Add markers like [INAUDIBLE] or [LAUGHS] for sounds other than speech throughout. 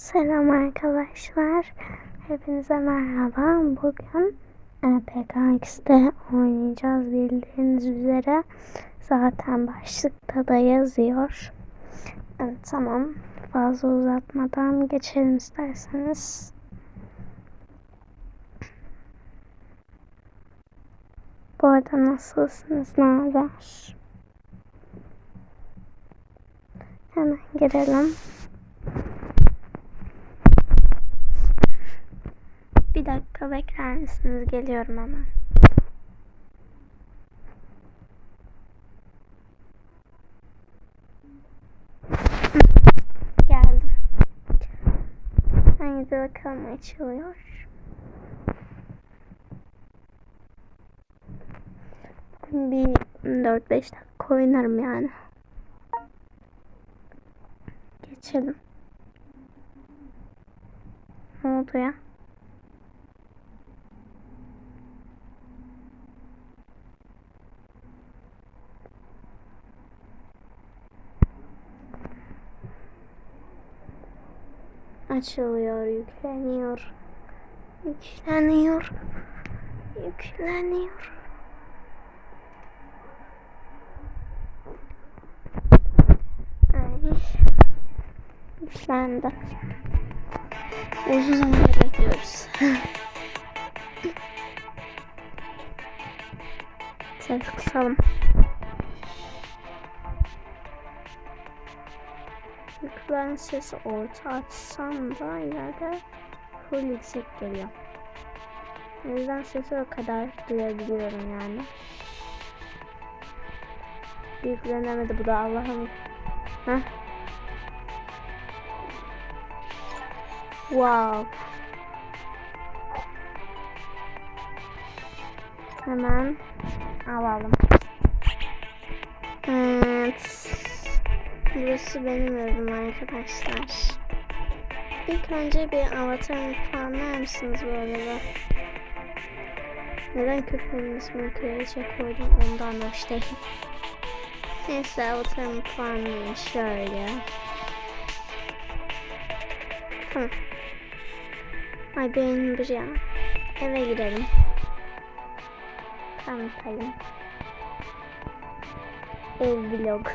Selam arkadaşlar. Hepinize merhaba. Bugün e, PKX'de oynayacağız bildiğiniz üzere. Zaten başlıkta da yazıyor. Evet, tamam. Fazla uzatmadan geçelim isterseniz. Bu arada nasılsınız? Ne haber? Hemen girelim. Bir bekler misiniz? Geliyorum hemen. [LAUGHS] Geldim. Haydi bakalım açılıyor. Bir 4-5 dakika oynarım yani. Geçelim. Ne oldu ya? Açılıyor, yükleniyor. Yükleniyor. Yükleniyor. Ay. Yüklendi. Uzun zamandır bekliyoruz. [LAUGHS] Ses kısalım. Yüklen sesi orta açsam da ileride full yüksek geliyor. O yüzden sesi o kadar duyabiliyorum yani. Yüklenemedi bu da Allah'ım. Heh. Wow. Hemen alalım. Evet. Burası benim evim arkadaşlar. İlk önce bir avatarımı puanlar mısınız bu arada? Neden köpeğimin ismini kraliçe koydum ondan hoş değil. Neyse avatarımı puanlayayım şöyle. Tamam. Ay benim bir ya. Eve gidelim. Tanıtayım. Ev vlog.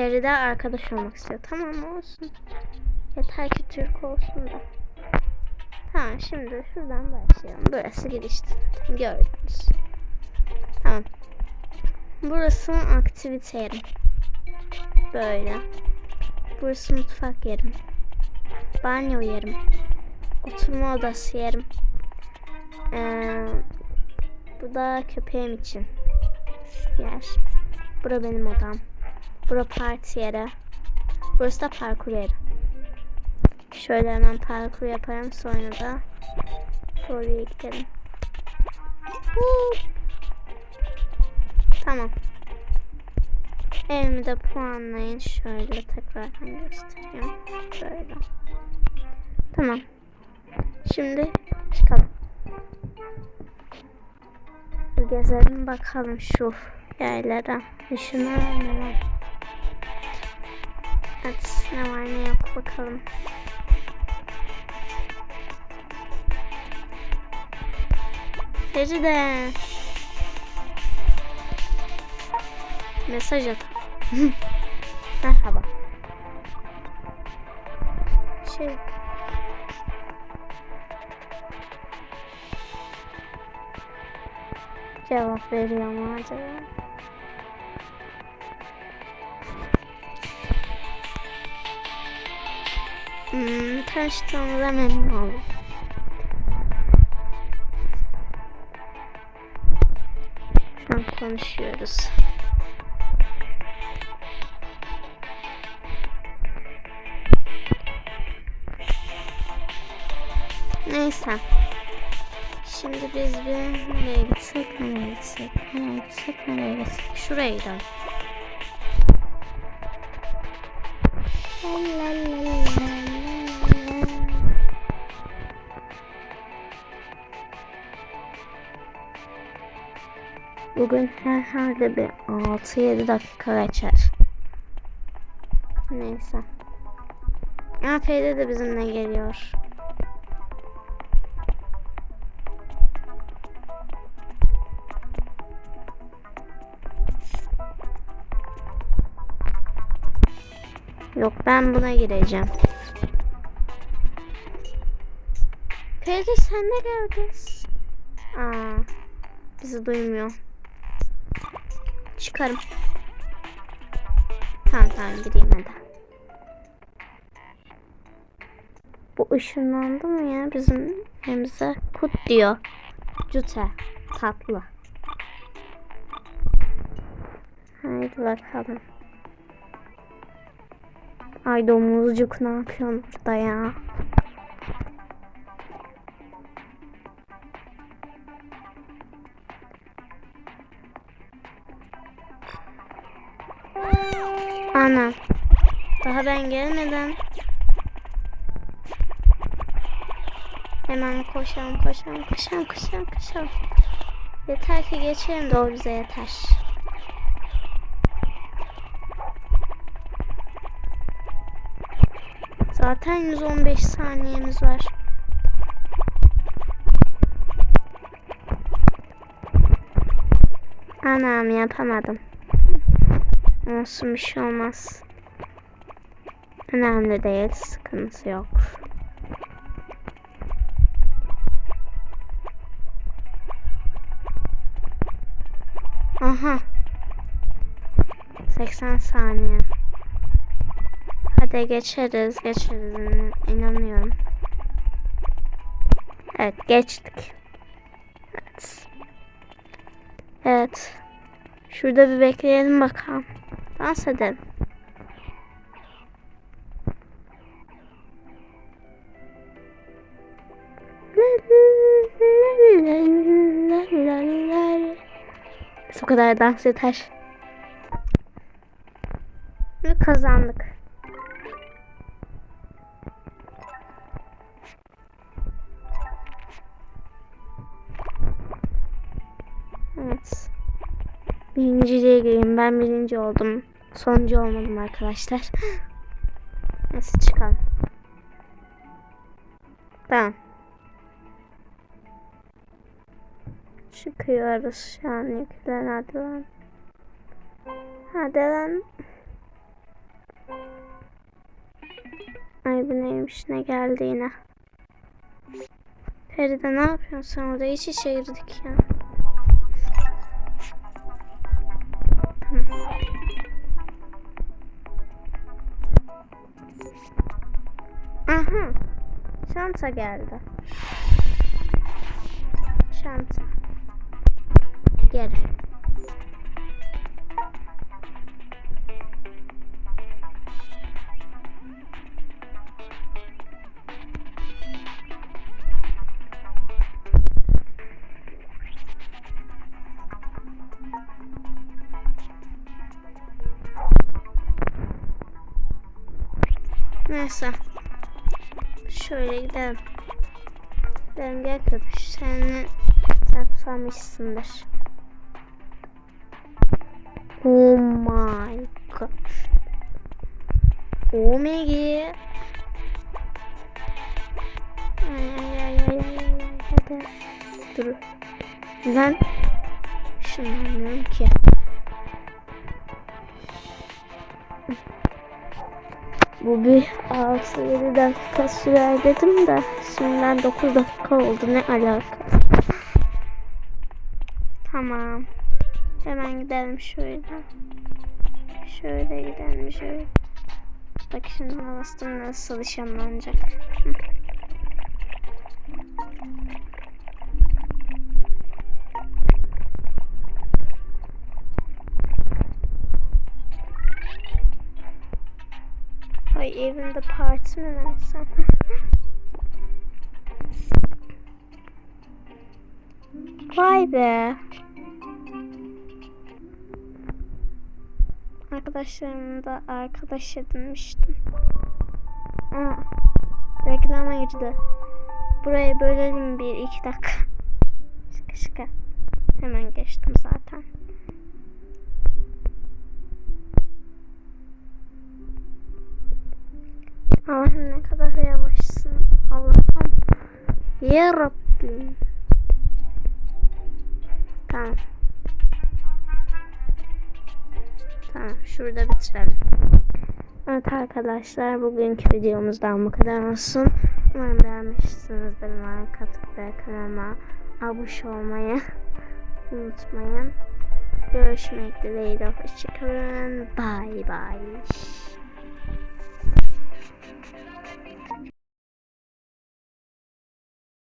Feride arkadaş olmak istiyor. Tamam olsun. Yeter ki Türk olsun da. Tamam şimdi şuradan başlayalım. Burası girişti. Gördünüz. Tamam. Burası aktivite yerim. Böyle. Burası mutfak yerim. Banyo yerim. Oturma odası yerim. Ee, bu da köpeğim için yer. Bura benim odam. Bura parti yeri. Burası da parkur yeri. Şöyle hemen parkur yaparım sonra da oraya gidelim. Huu. Tamam. Evimi de puanlayın. Şöyle tekrardan göstereyim. Böyle. Tamam. Şimdi çıkalım. Gezelim bakalım şu yerlere. Şuna ne Evet ne var ne yok bakalım. Feride. Mesaj at. [LAUGHS] Merhaba. Şey. Cevap veriyor mu acaba? Hmm, tanıştığımıza memnun oldum. Şu an konuşuyoruz. Neyse. Şimdi biz bir nereye gitsek, nereye gitsek, nereye gitsek, nereye gitsek. Şuraya gidelim. La la la la. Bugün herhalde bir 6-7 dakika geçer. Neyse. Aa Feride de bizimle geliyor. Yok ben buna gireceğim. Feride sen de gel kız. Aa, bizi duymuyor. Çıkarım. Tamam tamam gireyim hadi. Bu ışınlandı mı ya bizim elimize? Kut diyor. Cute. Tatlı. Haydi bakalım. Ay domuzcuk ne yapıyorsun burada ya? Ana. Daha ben gelmeden hemen koşalım koşalım koşalım koşalım koşalım. Yeter ki geçelim o bize yeter. Zaten 115 saniyemiz var. Anam yapamadım. Olsun bir şey olmaz. Önemli değil, sıkıntı yok. Aha. 80 saniye. Hadi geçeriz, geçeriz. İnanıyorum. Evet, geçtik. Evet. Evet. Şurada bir bekleyelim bakalım. Dans edelim. Biz o kadar dans yeter. Ve kazandık. Evet. Birinciliğe gireyim. Ben birinci oldum. Sonuncu olmadım arkadaşlar. Neyse çıkalım. Tamam. Çıkıyoruz şu an yüklen hadi lan. Hadi lan. Ay bu neymiş ne geldi yine. Feride ne yapıyorsun sen orada hiç işe girdik ya. Aha. Şansa geldi. Şansa. Gel. Neyse. Şöyle gidelim. Gidelim gel köpüş. Seni sen susamışsındır. Oh my god. Oh. Ay ay ay ay ay ay hadi. Dur. Neden? Şunu anlıyorum ki. Bu bir 6-7 dakika sürer dedim de şimdiden 9 dakika oldu ne alaka. Tamam. Hemen gidelim şöyle. Şöyle gidelim şöyle. Bak şimdi bastım nasıl ışınlanacak. Hı. Evimde parti mi versem? [LAUGHS] Vay be. Arkadaşlarımı da arkadaş edinmiştim. Aa, reklama girdi. Burayı bölelim bir iki dakika. Şaka şaka. Hemen geçtim zaten. Kadar yavaşsın. Allah'ım. Ya Rabbim. Tamam. Tamam şurada bitirelim. Evet arkadaşlar bugünkü videomuzdan bu kadar olsun. Umarım beğenmişsinizdir. Like atıp ve kanalıma abone olmayı unutmayın. Görüşmek dileğiyle. Hoşçakalın. Bye bye.